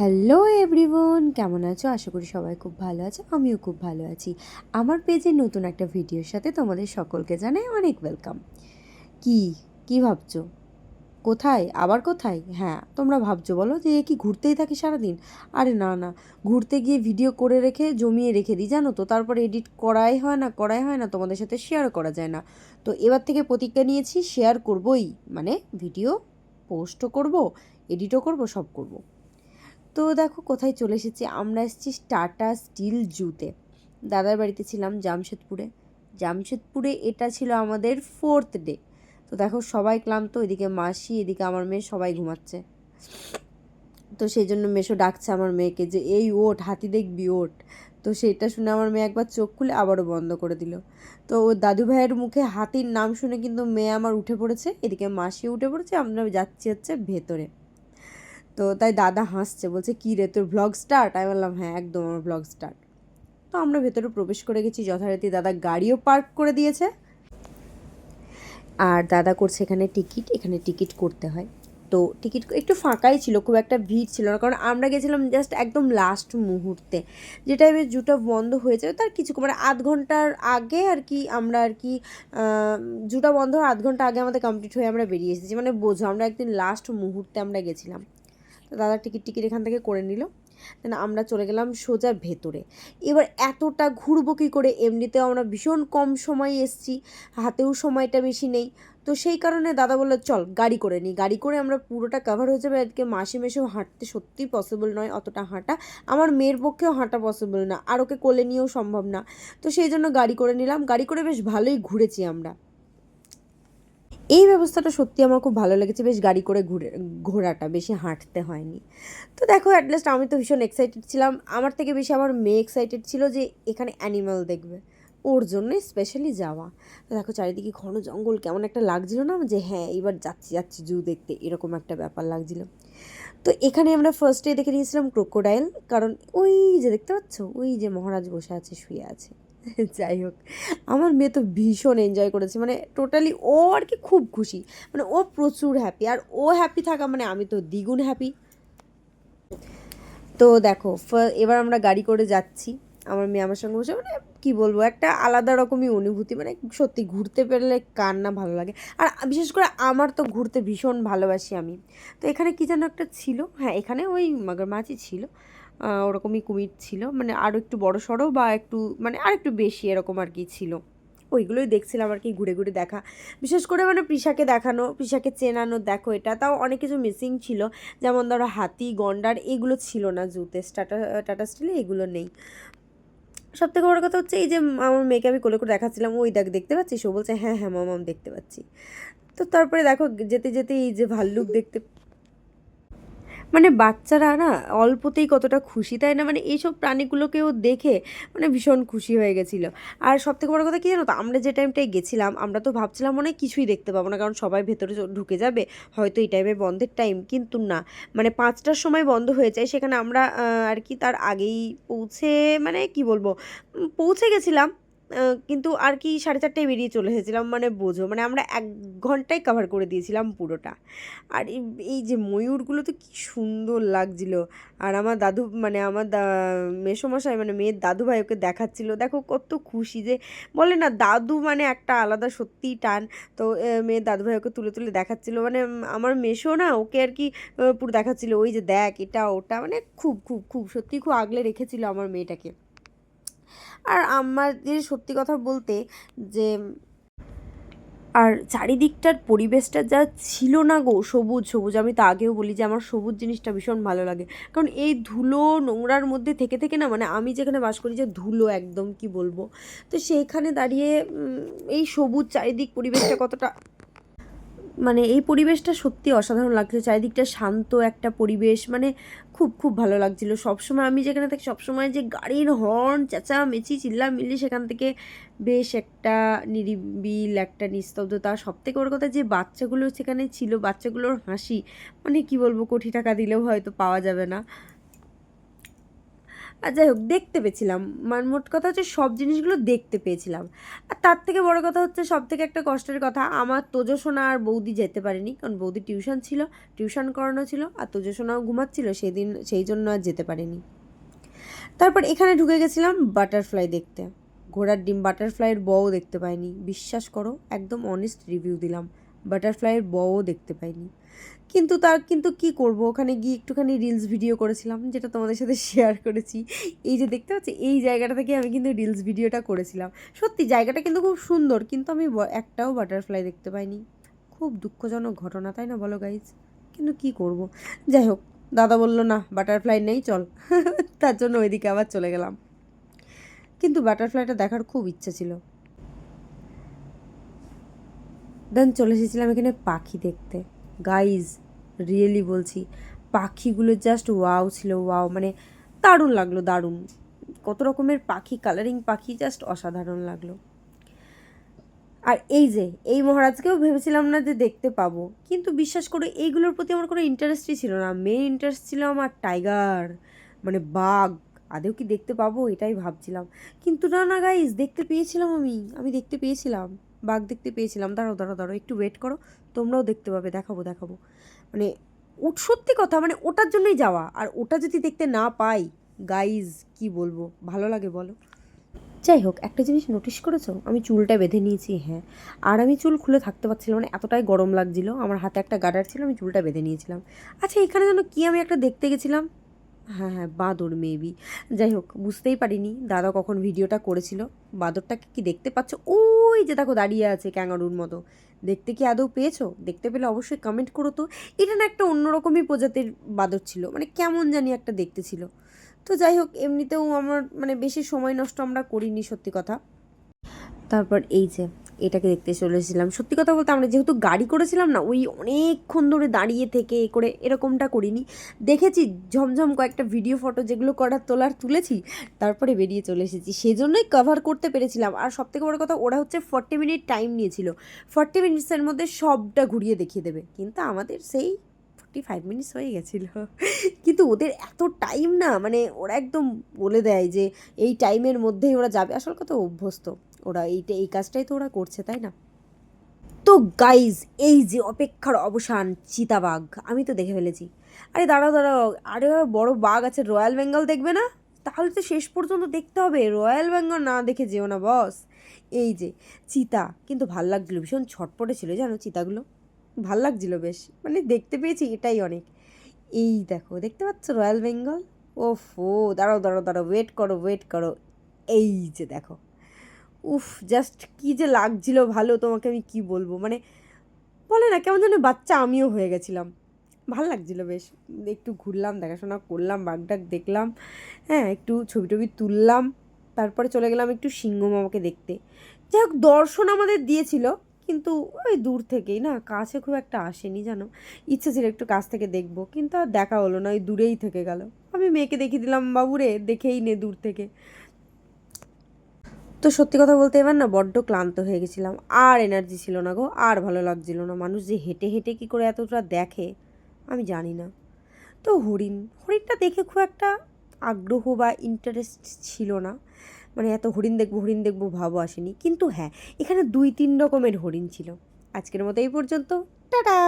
Hello everyone, কেমন আছো? আশা করি সবাই খুব ভালো আছে, আমিও খুব ভালো আছি। আমার পেজে নতুন একটা ভিডিওর সাথে তোমাদের সকলকে জানাই অনেক ওয়েলকাম কি? কি ভাবছ? কোথায়? আবার কোথায়? হ্যাঁ তোমরা ভাবছ বলো যে কি ঘুরতেই থাকি সারাদিন? আরে না না, ঘুরতে গিয়ে ভিডিও করে রেখে, জমিয়ে রেখে দিই, জানো তো? তারপর এডিট করাই হয় না, করাই হয় না, তোমাদের সাথে শেয়ার করা যায় না। তো এবার থেকে প্রতিজ্ঞা নিয়েছি শেয়ার করবই। মানে ভিডিও পোস্টও করব এডিটও করব, সব করব। তো দেখো কোথায় চলে এসেছি। আমরা এসেছি টাটা স্টিল জুতে। দাদার বাড়িতে ছিলাম জামশেদপুরে। জামশেদপুরে এটা ছিল আমাদের ফোর্থ ডে তো দেখো সবাই ক্লান্ত, এদিকে মাসি, এদিকে আমার মেয়ে সবাই ঘুমাচ্ছে। তো সেই জন্য মেশো ডাকছে আমার মেয়েকে যে, এই ওট হাতি দেখবি ওট তো সেটা শুনে আমার মেয়ে একবার চোখ খুলে আবারও বন্ধ করে দিল। তো ও দাদু ভাইয়ের মুখে হাতির নাম শুনে কিন্তু মেয়ে আমার উঠে পড়েছে। এদিকে মাসি উঠে পড়েছে, আমরা যাচ্ছি হচ্ছে ভেতরে। তো তাই দাদা হাসছে, বলছে, কী রে, তোর ব্লগ স্টার্ট আমি বললাম হ্যাঁ একদম আমার ভ্লগ স্টার্ট তো আমরা ভেতরে প্রবেশ করে গেছি, যথারীতি দাদা গাড়িও পার্ক করে দিয়েছে। আর দাদা করছে এখানে টিকিট এখানে টিকিট করতে হয়। তো টিকিট একটু ফাঁকাই ছিল, খুব একটা ভিড় ছিল না, কারণ আমরা গেছিলাম জাস্ট একদম লাস্ট মুহূর্তে। যে টাইমে জুটা বন্ধ হয়ে যাবে, তার কিছু মানে আধ ঘণ্টার আগে আর কি আমরা আর কি জুটা বন্ধ আধ ঘণ্টা আগে আমাদের কমপ্লিট হয়ে আমরা বেরিয়ে এসেছি। মানে বোঝো, আমরা একদিন লাস্ট মুহূর্তে আমরা গেছিলাম। দাদা টিকিট টিকিট এখান থেকে করে নিল। দেন আমরা চলে গেলাম সোজা ভেতরে। এবার এতটা ঘুরবো কী করে? এমনিতেও আমরা ভীষণ কম সময় এসছি, হাতেও সময়টা বেশি নেই। তো সেই কারণে দাদা বলল, চল, গাড়ি করে নিই। গাড়ি করে আমরা পুরোটা কাভার হয়ে যাবে। আজকে মাসে মেশেও হাঁটতে সত্যিই পসিবল নয় অতটা হাঁটা। আমার মেয়ের পক্ষেও হাঁটা পসিবল না। আর ওকে কোলে নিয়েও সম্ভব না। তো সেই জন্য গাড়ি করে নিলাম। গাড়ি করে বেশ ভালোই ঘুরেছি আমরা। এই ব্যবস্থাটা সত্যি আমার খুব ভালো লেগেছে। বেশ গাড়ি করে ঘুরে, ঘোরাটা, বেশি হাঁটতে হয়নি। তো দেখো অ্যাটলিস্ট আমি তো ভীষণ এক্সাইটেড ছিলাম। আমার থেকে বেশি আমার মেয়ে এক্সাইটেড ছিল যে এখানে অ্যানিম্যাল দেখবে। ওর জন্যই স্পেশালি যাওয়া। দেখো, চারিদিকে ঘন জঙ্গল, কেমন একটা লাগছিল না যে হ্যাঁ এবার যাচ্ছি যাচ্ছি জু দেখতে, এরকম একটা ব্যাপার লাগছিল। তো এখানে আমরা ফার্স্টে দেখে নিয়েছিলাম ক্রোকোডাইল কারণ ওই যে দেখতে পাচ্ছ, ওই যে মহারাজ বসে আছে, শুয়ে আছে। যাই হোক, আমার মেয়ে তো ভীষণ এনজয় করেছে মানে টোটালি ও আর কি খুব খুশি মানে ও প্রচুর হ্যাপি আর ও হ্যাপি থাকা মানে আমি তো দ্বিগুণ হ্যাপি তো দেখো এবার আমরা গাড়ি করে যাচ্ছি, আমার মেয়ে আমার সঙ্গে বসে মানে কী বলব, একটা আলাদা রকমই অনুভূতি মানে সত্যি ঘুরতে পেরলে কার না ভালো লাগে। আর বিশেষ করে আমার তো ঘুরতে ভীষণ ভালোবাসি আমি। তো এখানে কী যেন একটা ছিল হ্যাঁ এখানে ওই মাগরমাছি ছিল ওরকমই কুমির ছিল মানে আরও একটু বড় সড়ো বা একটু মানে আর একটু বেশি এরকম আর কি ছিল। ওইগুলোই দেখছিলাম আর কি ঘুরে ঘুরে দেখা। বিশেষ করে মানে পিসাকে দেখানো পিসাকে চেনানো, দেখো এটা, তাও অনেক কিছু মিসিং ছিল। যেমন ধরো হাতি, গন্ডার, এগুলো ছিল না জুতে টাটা টাটা স্টিলে এগুলো নেই। সব থেকে বড় কথা হচ্ছে এই যে আমার মেয়েকে আমি কোলে করে দেখাচ্ছিলাম, ওই দেখ দেখতে পাচ্ছিস? ও বলছে হ্যাঁ হ্যাঁ মামা, আমি দেখতে পাচ্ছি। তো তারপরে দেখো, যেতে যেতে এই যে ভাল্লুক দেখতে মানে বাচ্চারা না অল্পতেই কতটা খুশি, তাই না? মানে এইসব প্রাণীগুলোকেও দেখে মানে ভীষণ খুশি হয়ে গেছিল। আর সব থেকে বড় কথা কী জানো তো? আমরা যে টাইমটায় গেছিলাম, আমরা তো ভাবছিলাম মনে কিছুই দেখতে পাবো না, কারণ সবাই ভেতরে ঢুকে যাবে, হয়তো এই টাইমে বন্ধের টাইম, কিন্তু না। মানে পাঁচটার সময় বন্ধ হয়ে যায়, সেখানে আমরা আর কি তার আগেই পৌঁছে মানে কি বলব? পৌঁছে গেছিলাম কিন্তু আর কি সাড়ে চারটায় বেরিয়ে চলে এসেছিলাম মানে বোঝো মানে আমরা এক ঘন্টায় কাভার করে দিয়েছিলাম পুরোটা। আর এই যে ময়ূরগুলো তো কী সুন্দর লাগছিল। আর আমার দাদু মানে আমার মেসোমশাই মানে মেয়ের দাদু ভাই ওকে দেখাচ্ছিলো। দেখো কত খুশি যে, বলে না, দাদু মানে একটা আলাদা সত্যিই টান। তো মেয়ের দাদু ভাই ওকে তুলে তুলে দেখাচ্ছিল। মানে আমার মেশো না, ওকে আর কি পুরো দেখাচ্ছিল। ওই যে দেখ, এটা, ওটা মানে খুব খুব খুব সত্যি খুব আগলে রেখেছিল আমার মেয়েটাকে। আর আমাদের সত্যি কথা বলতে যে, আর চারিদিকটার পরিবেশটা যা ছিল না গো, সবুজ সবুজ। আমি তো আগেও বলি যে আমার সবুজ জিনিসটা ভীষণ ভালো লাগে। কারণ এই ধুলো নোংরার মধ্যে থেকে থেকে না মানে আমি যেখানে বাস করি যে ধুলো একদম, কি বলব? তো সেইখানে দাঁড়িয়ে এই সবুজ চারিদিক পরিবেশটা কতটা মানে এই পরিবেশটা সত্যি অসাধারণ লাগছে চারিদিকটা শান্ত একটা পরিবেশ মানে খুব খুব ভালো লাগছিল। সবসময় আমি যেখানে থাকি, সবসময় যে গাড়ির হর্ন চেঁচা মেচি চিল্লা মিল্লি সেখান থেকে বেশ একটা নিরিবিল, একটা নিস্তব্ধতা। সব থেকে ওর কথা যে বাচ্চাগুলো সেখানে ছিল, বাচ্চাগুলোর হাসি মানে কি বলব, কোটি টাকা দিলেও হয়তো পাওয়া যাবে না। আর যাই হোক, দেখতে পেয়েছিলাম। মানে মোট কথা হচ্ছে সব জিনিসগুলো দেখতে পেয়েছিলাম। আর তার থেকে বড় কথা হচ্ছে সব থেকে একটা কষ্টের কথা, আমার তোজসোনা আর বৌদি যেতে পারেনি, কারণ বৌদি টিউশন ছিল, টিউশন করানো ছিল, আর তোজসোনাও ঘুমাচ্ছিল, সেদিন সেই জন্য আর যেতে পারেনি। তারপর এখানে ঢুকে গেছিলাম বাটারফ্লাই দেখতে। ঘোড়ার ডিম বাটারফ্লাইয়ের বও দেখতে পাইনি। বিশ্বাস করো, একদম অনেস্ট রিভিউ দিলাম। বাটারফ্লাইয়ের বও দেখতে পাইনি। কিন্তু তার কিন্তু কি করব? ওখানে গিয়ে একটুখানি রিলস ভিডিও করেছিলাম, যেটা তোমাদের সাথে শেয়ার করেছি। এই যে দেখতে পাচ্ছি, এই জায়গাটা থেকে আমি কিন্তু রিলস ভিডিওটা করেছিলাম। সত্যি, জায়গাটা কিন্তু খুব সুন্দর, কিন্তু আমি একটাও বাটারফ্লাই দেখতে পাইনি। খুব দুঃখজনক ঘটনা, তাই না বলো গাইজ কিন্তু কি করব? যাই হোক, দাদা বলল, না, বাটারফ্লাই নেই, চল। তার জন্য ওইদিকে আবার চলে গেলাম। কিন্তু বাটারফ্লাইটা দেখার খুব ইচ্ছা ছিল। দেন চলে এসেছিলাম এখানে পাখি দেখতে। গাইজ রিয়েলি বলছি, পাখিগুলো জাস্ট ওয়াও ছিল ওয়াও মানে দারুণ লাগল, দারুণ। কত রকমের পাখি কালারিং পাখি জাস্ট অসাধারণ লাগল। আর এই যে, এই মহারাজকেও ভেবেছিলাম না যে দেখতে পাবো, কিন্তু বিশ্বাস করে, এইগুলোর প্রতি আমার কোনো ইন্টারেস্টই ছিল না। মেন ইন্টারেস্ট ছিল আমার টাইগার মানে বাঘ। আদেও কি দেখতে পাবো, এটাই ভাবছিলাম। কিন্তু না না গাইজ দেখতে পেয়েছিলাম আমি আমি দেখতে পেয়েছিলাম। বাঘ দেখতে পেয়েছিলাম। দাঁড়াও দাঁড়াও দাঁড়াও, একটু ওয়েট করো। তোমরাও দেখতে পাবে, দেখাবো দেখাবো। মানে সত্যি কথা মানে ওটার জন্যই যাওয়া। আর ওটা যদি দেখতে না পাই গাইজ কি বলব? ভালো লাগে, বলো। যাই হোক, একটা জিনিস নোটিস করেছ? আমি চুলটা বেঁধে নিয়েছি হ্যাঁ। আর আমি চুল খুলে থাকতে পারছিলাম মানে এতটাই গরম লাগছিল। আমার হাতে একটা গার্ডার ছিল, আমি চুলটা বেঁধে নিয়েছিলাম। আচ্ছা এখানে যেন কি আমি একটা দেখতে গেছিলাম? হ্যাঁ হ্যাঁ বাঁদর মেবি যাই হোক, বুঝতেই পারিনি দাদা কখন ভিডিওটা করেছিল। বাঁদরটাকে কি দেখতে পাচ্ছ? ওই যে দেখো দাঁড়িয়ে আছে ক্যাঙ্গারুর মতো। দেখতে কি আদৌ পেয়েছ? দেখতে পেলে অবশ্যই কমেন্ট করো তো। এটা না একটা অন্যরকমই প্রজাতির বাঁদর ছিল। মানে কেমন জানি একটা দেখতে ছিল। তো যাই হোক, এমনিতেও আমার মানে বেশি সময় নষ্ট আমরা করিনি, সত্যি কথা। তারপর এই যে এটাকে দেখতে চলেছিলাম সত্যি কথা বলতে আমরা যেহেতু গাড়ি করেছিলাম না, ওই অনেকক্ষণ ধরে দাঁড়িয়ে থেকে এ করে এরকমটা করিনি। দেখেছি ঝমঝম কয়েকটা ভিডিও ফটো যেগুলো করার তোলার তুলেছি, তারপরে বেরিয়ে চলে এসেছি। সেজন্যই কভার করতে পেরেছিলাম। আর সবথেকে বড় কথা, ওরা হচ্ছে ফর্টি মিনিট টাইম নিয়েছিল। ফর্টি মিনিটসের মধ্যে সবটা ঘুরিয়ে দেখিয়ে দেবে। কিন্তু আমাদের সেই ফর্টি ফাইভ মিনিটস হয়ে গেছিল। কিন্তু ওদের এত টাইম না মানে ওরা একদম বলে দেয় যে, এই টাইমের মধ্যেই ওরা যাবে। আসল কথা অভ্যস্ত। ওরা এইটা এই কাজটাই তো ওরা করছে, তাই না? তো গাইজ এই যে অপেক্ষার অবসান, চিতাবাঘ। আমি তো দেখে ফেলেছি। আরে দাঁড়াও দাঁড়াও। আরে বড় বাঘ আছে, রয়্যাল বেঙ্গল দেখবে না? তাহলে তো শেষ পর্যন্ত দেখতে হবে। রয়্যাল বেঙ্গল না দেখে যেও না বস এই যে, চিতা। কিন্তু ভালো লাগছিল, ভীষণ ছটপটে ছিল, জানো চিতাগুলো? ভালো লাগছিল বেশ। মানে দেখতে পেয়েছি এটাই অনেক। এই দেখো, দেখতে পাচ্ছ রয়্যাল বেঙ্গল? ও দাঁড়াও দাঁড়াও দাঁড়াও ওয়েট করো ওয়েট করো। এই যে দেখো। উফ জাস্ট কী যে লাগছিল ভালো, তোমাকে আমি কি বলব? মানে বলে না, কেমন যেন বাচ্চা আমিও হয়ে গেছিলাম। ভালো লাগছিল বেশ। একটু ঘুরলাম, দেখাশোনা করলাম, বাঘডাক দেখলাম হ্যাঁ একটু ছবি টবি তুললাম, তারপরে চলে গেলাম একটু সিংহ মামাকে দেখতে। যাই হোক, দর্শন আমাদের দিয়েছিল। কিন্তু ওই দূর থেকেই না, কাছে খুব একটা আসেনি জানো। ইচ্ছে ছিল একটু কাছ থেকে দেখব, কিন্তু আর দেখা হলো না, ওই দূরেই থেকে গেল। আমি মেয়েকে দেখিয়ে দিলাম, বাবুরে, দেখেই নে দূর থেকে। তো সত্যি কথা বলতে এবার না বড্ড ক্লান্ত হয়ে গেছিলাম। আর এনার্জি ছিল না গো, আর ভালো লাগছিল না। মানুষ যে হেঁটে হেঁটে কী করে এতটা দেখে, আমি জানি না। তো হরিণ, হরিণটা দেখে খুব একটা আগ্রহ বা ইন্টারেস্ট ছিল না। মানে এত হরিণ দেখব হরিণ দেখব ভাবও আসেনি। কিন্তু হ্যাঁ এখানে দুই তিন রকমের হরিণ ছিল। আজকের মতো এই পর্যন্ত। টাটা!